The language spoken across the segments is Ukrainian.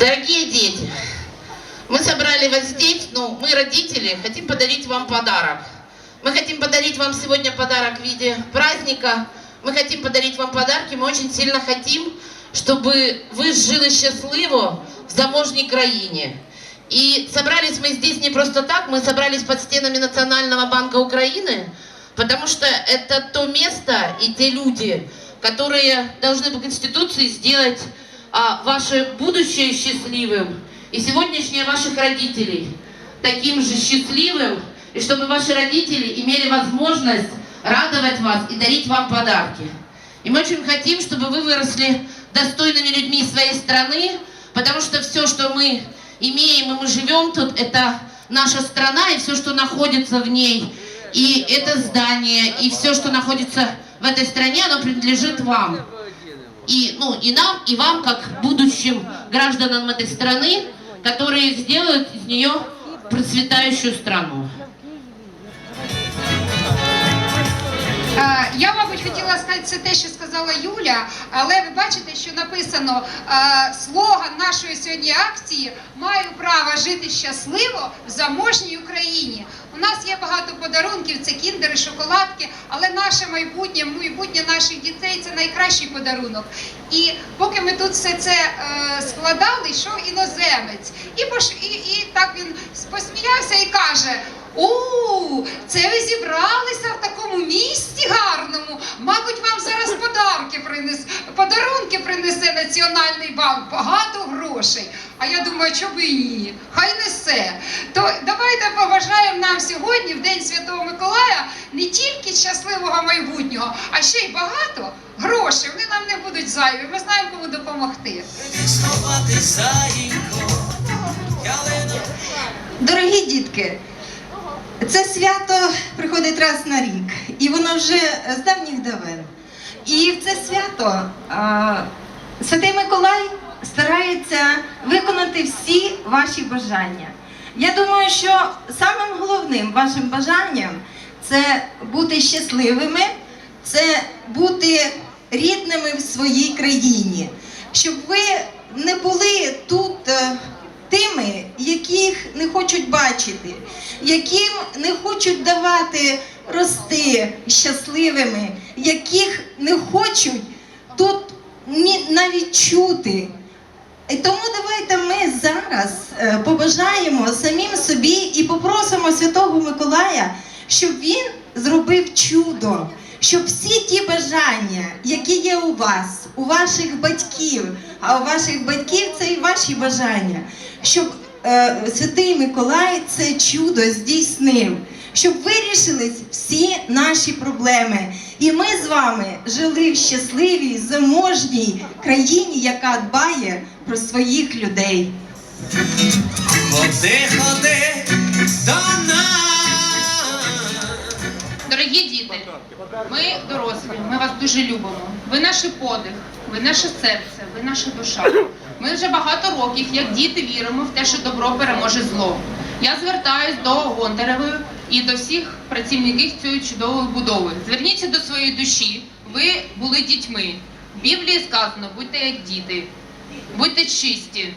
Дорогие дети, мы собрали вас здесь, ну, мы, родители, хотим подарить вам подарок. Мы хотим подарить вам сегодня подарок в виде праздника. Мы хотим подарить вам подарки. Мы очень сильно хотим, чтобы вы жили счастливо в заможней краине. И собрались мы здесь не просто так, мы собрались под стенами Национального банка Украины, потому что это то место и те люди, которые должны по Конституции сделать а, ваше будущее счастливым и сегодняшнее ваших родителей таким же счастливым, и чтобы ваши родители имели возможность радовать вас и дарить вам подарки. И мы очень хотим, чтобы вы выросли достойными людьми своей страны, потому что все, что мы имеем и мы живем тут, это наша страна и все, что находится в ней. И это здание, и все, что находится в этой стране, оно принадлежит вам. И, ну, и нам, и вам, как будущим гражданам этой страны, которые сделают из нее процветающую страну. Я, мабуть, хотіла сказати це те, що сказала Юля, але ви бачите, що написано е, слоган нашої сьогодні акції Маю право жити щасливо в заможній Україні. У нас є багато подарунків, це кіндери, шоколадки, але наше майбутнє, майбутнє наших дітей це найкращий подарунок. І поки ми тут все це е, складали, йшов іноземець. І, і, і так він посміявся і каже. У, це ви зібралися в такому місті гарному. Мабуть, вам зараз подарки принес, подарунки принесе Національний банк, багато грошей. А я думаю, що би і ні, хай несе. То давайте побажаємо нам сьогодні, в День Святого Миколая, не тільки щасливого майбутнього, а ще й багато грошей. Вони нам не будуть зайві. Ми знаємо, кому допомогти. Дорогі дітки, це свято приходить раз на рік, і воно вже з давніх давен. І в це свято а, Святий Миколай старається виконати всі ваші бажання. Я думаю, що самим головним вашим бажанням це бути щасливими, це бути рідними в своїй країні, щоб ви не були тут. Тими, яких не хочуть бачити, яким не хочуть давати рости щасливими, яких не хочуть тут навіть чути. І тому давайте ми зараз е, побажаємо самим собі і попросимо Святого Миколая, щоб він зробив чудо, щоб всі ті бажання, які є у вас, у ваших батьків, а у ваших батьків це і ваші бажання, щоб е, Святий Миколай це чудо здійснив, щоб вирішились всі наші проблеми. І ми з вами жили в щасливій, заможній країні, яка дбає про своїх людей. Ходи, ходи до нас. Ми дорослі, ми вас дуже любимо. Ви наш подих, ви наше серце, ви наша душа. Ми вже багато років, як діти, віримо в те, що добро переможе зло. Я звертаюсь до Гонтаревої і до всіх працівників цієї чудової будови. Зверніться до своєї душі. Ви були дітьми. В Біблії сказано, будьте як діти, будьте чисті.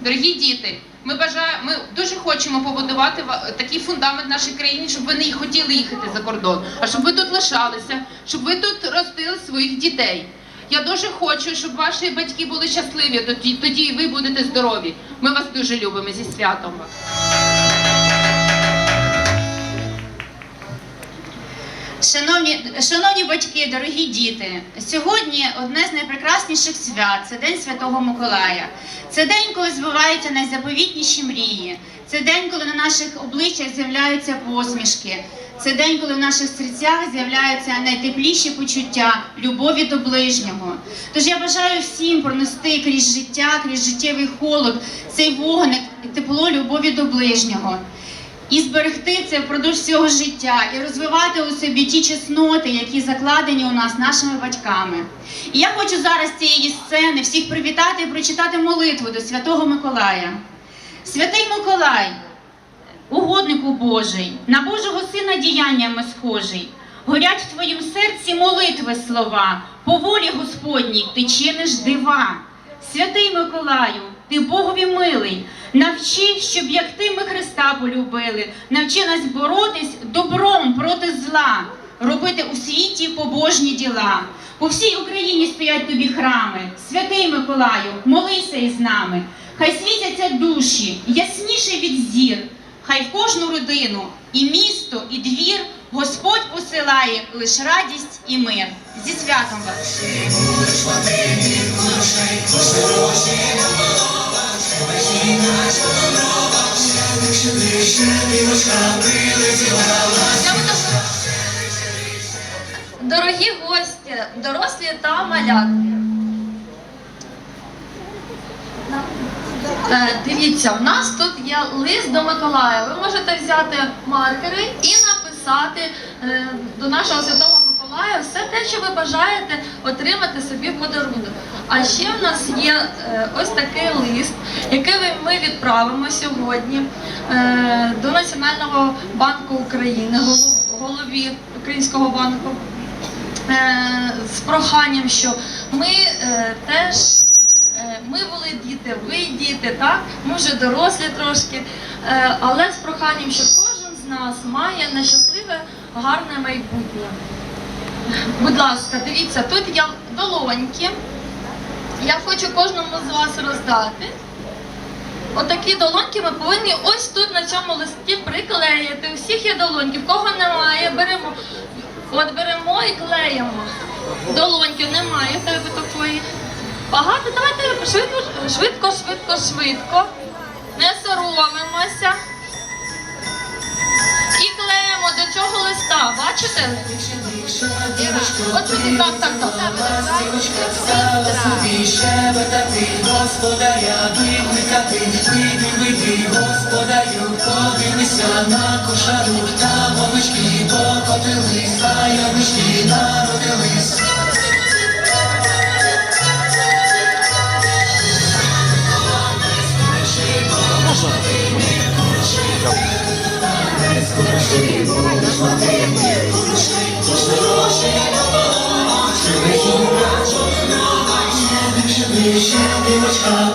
Дорогі діти, ми бажаємо, ми дуже хочемо побудувати ва- такий фундамент нашій країні, щоб ви не хотіли їхати за кордон, а щоб ви тут лишалися, щоб ви тут ростили своїх дітей. Я дуже хочу, щоб ваші батьки були щасливі, тоді, тоді і ви будете здорові. Ми вас дуже любимо зі святом Шановні, шановні батьки, дорогі діти, сьогодні одне з найпрекрасніших свят це День Святого Миколая. Це день, коли збуваються найзаповітніші мрії. Це день, коли на наших обличчях з'являються посмішки. Це день, коли в наших серцях з'являються найтепліші почуття любові до ближнього. Тож я бажаю всім пронести крізь життя, крізь життєвий холод, цей вогник тепло любові до ближнього і зберегти це впродовж всього життя, і розвивати у собі ті чесноти, які закладені у нас нашими батьками. І я хочу зараз цієї сцени всіх привітати і прочитати молитву до Святого Миколая. Святий Миколай, угоднику Божий, на Божого Сина діяннями схожий. Горять в твоїм серці молитви слова, по волі Господній ти чиниш дива. Святий Миколаю, ти Богові милий. Навчи, щоб як ти ми Христа полюбили. Навчи нас боротись добром проти зла, робити у світі побожні діла. По всій Україні стоять тобі храми. Святий Миколаю, молися із нами. Хай світяться душі, ясніше від зір. Хай в кожну родину і місто, і двір Господь посилає лиш радість і мир. Зі святом вас! Дорогі гості, дорослі та малятки. Е, Дивіться, в нас тут є лист до Миколая. Ви можете взяти маркери і написати е, до нашого святого Миколая все те, що ви бажаєте отримати собі в подарунок. А ще в нас є е, ось такий лист, який ми відправимо сьогодні е, до Національного банку України, голові Українського банку е, з проханням, що ми теж ми були діти, ви діти, так? Ми вже дорослі трошки, але з проханням, що кожен з нас має на щасливе, гарне майбутнє. Будь ласка, дивіться, тут є долоньки. Я хочу кожному з вас роздати. Отакі долоньки ми повинні ось тут на цьому листі приклеїти. У всіх є долоньки. Кого немає, беремо. От беремо і клеїмо. Долоньки немає тебе такої. Багато, давайте швидко, швидко, швидко, швидко. Не соромимося. І клеїмо до цього листа, бачите? От сюди, так, так, так. господаря викликати, вийди, вийди, господарю, подивися на кошару, там овечки покотились, а ямички народились. От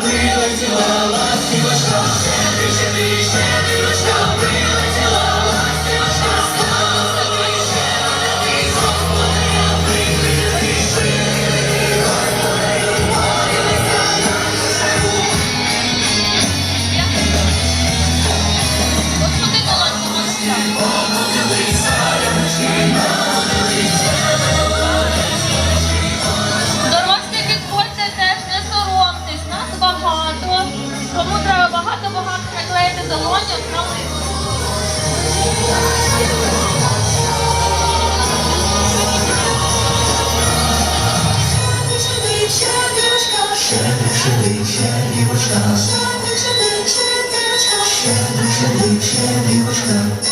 Ciebie łóżka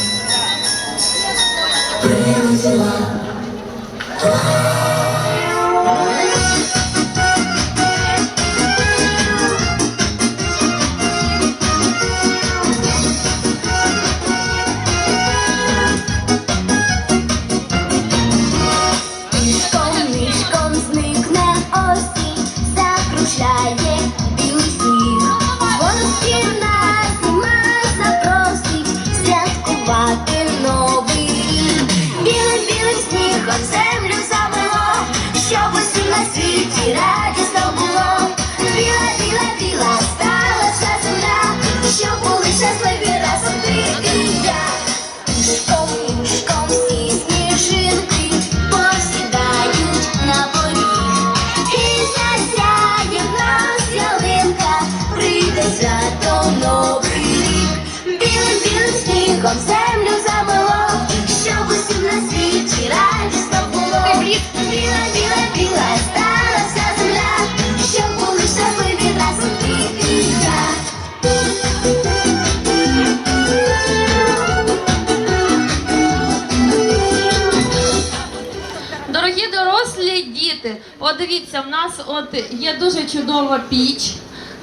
дивіться, в нас от є дуже чудова піч.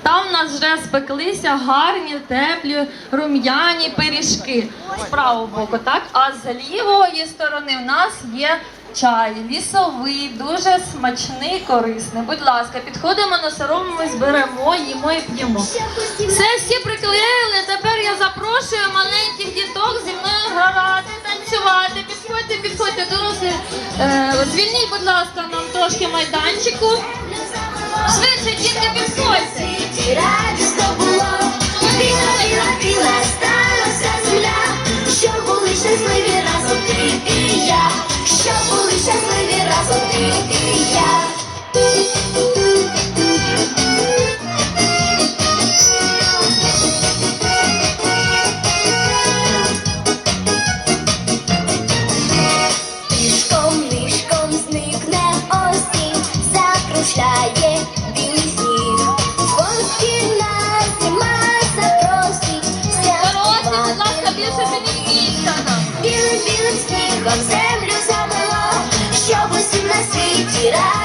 Там в нас вже спеклися гарні, теплі, рум'яні пиріжки з правого боку, так? А з лівої сторони в нас є чай, лісовий, дуже смачний, корисний. Будь ласка, підходимо, не соромимось, беремо, їмо і п'ємо. Все, всі приклеїли. Тепер я запрошую маленьких діток зі мною грати, танцювати. Підходьте, підходьте, дорослі. Е, звільніть, будь ласка, трошки майданчику. Швидше, дітки, підходьте. Білим білим землю замело, щоб усім на світі радісно